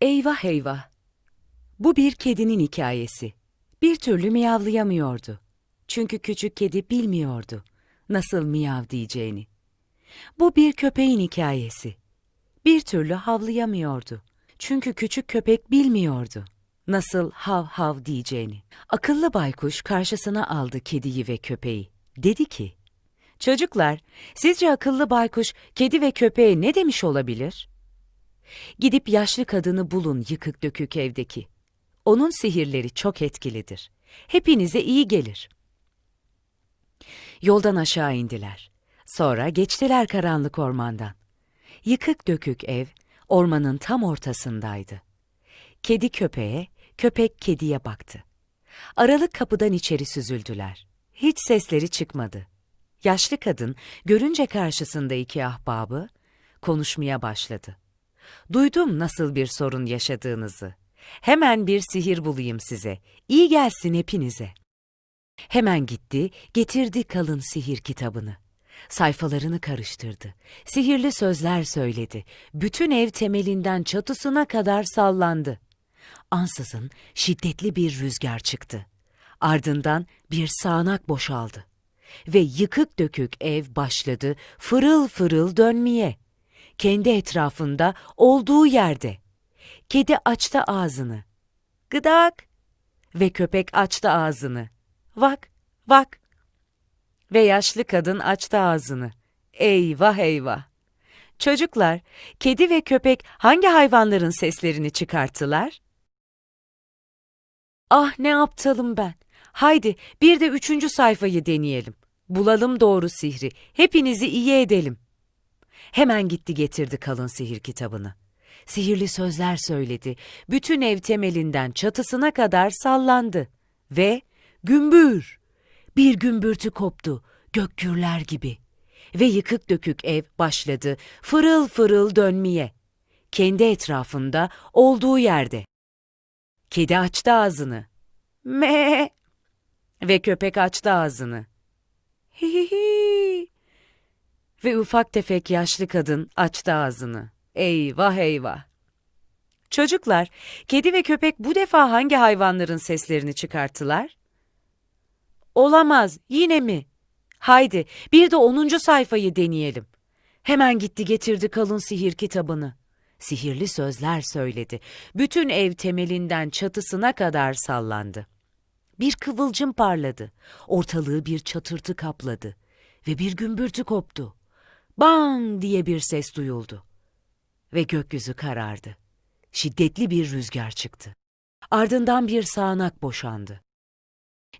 Eyvah eyvah. Bu bir kedinin hikayesi. Bir türlü miyavlayamıyordu. Çünkü küçük kedi bilmiyordu nasıl miyav diyeceğini. Bu bir köpeğin hikayesi. Bir türlü havlayamıyordu. Çünkü küçük köpek bilmiyordu nasıl hav hav diyeceğini. Akıllı baykuş karşısına aldı kediyi ve köpeği. Dedi ki, Çocuklar, sizce akıllı baykuş kedi ve köpeğe ne demiş olabilir? Gidip yaşlı kadını bulun yıkık dökük evdeki. Onun sihirleri çok etkilidir. Hepinize iyi gelir. Yoldan aşağı indiler. Sonra geçtiler karanlık ormandan. Yıkık dökük ev ormanın tam ortasındaydı. Kedi köpeğe, köpek kediye baktı. Aralık kapıdan içeri süzüldüler. Hiç sesleri çıkmadı. Yaşlı kadın görünce karşısında iki ahbabı konuşmaya başladı. Duydum nasıl bir sorun yaşadığınızı. Hemen bir sihir bulayım size. İyi gelsin hepinize. Hemen gitti, getirdi kalın sihir kitabını. Sayfalarını karıştırdı. Sihirli sözler söyledi. Bütün ev temelinden çatısına kadar sallandı. Ansızın şiddetli bir rüzgar çıktı. Ardından bir sağanak boşaldı. Ve yıkık dökük ev başladı fırıl fırıl dönmeye. Kendi etrafında olduğu yerde. Kedi açtı ağzını. Gıdak. Ve köpek açtı ağzını. Vak, vak. Ve yaşlı kadın açtı ağzını. Eyvah eyvah. Çocuklar, kedi ve köpek hangi hayvanların seslerini çıkarttılar? Ah ne aptalım ben. Haydi bir de üçüncü sayfayı deneyelim. Bulalım doğru sihri. Hepinizi iyi edelim. Hemen gitti getirdi kalın sihir kitabını. Sihirli sözler söyledi. Bütün ev temelinden çatısına kadar sallandı. Ve gümbür! Bir gümbürtü koptu, gök gürler gibi. Ve yıkık dökük ev başladı fırıl fırıl dönmeye. Kendi etrafında, olduğu yerde. Kedi açtı ağzını. Me! Ve köpek açtı ağzını. Hi hi hi! Ve ufak tefek yaşlı kadın açtı ağzını. Eyvah eyvah! Çocuklar, kedi ve köpek bu defa hangi hayvanların seslerini çıkarttılar? Olamaz, yine mi? Haydi, bir de onuncu sayfayı deneyelim. Hemen gitti getirdi kalın sihir kitabını. Sihirli sözler söyledi. Bütün ev temelinden çatısına kadar sallandı. Bir kıvılcım parladı. Ortalığı bir çatırtı kapladı. Ve bir gümbürtü koptu. Bang diye bir ses duyuldu. Ve gökyüzü karardı. Şiddetli bir rüzgar çıktı. Ardından bir sağanak boşandı.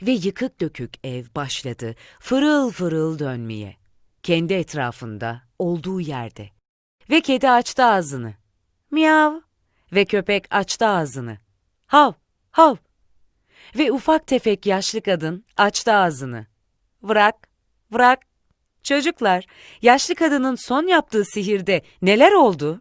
Ve yıkık dökük ev başladı fırıl fırıl dönmeye. Kendi etrafında, olduğu yerde. Ve kedi açtı ağzını. Miyav. Ve köpek açtı ağzını. Hav, hav. Ve ufak tefek yaşlı kadın açtı ağzını. Vrak, vrak. Çocuklar, yaşlı kadının son yaptığı sihirde neler oldu?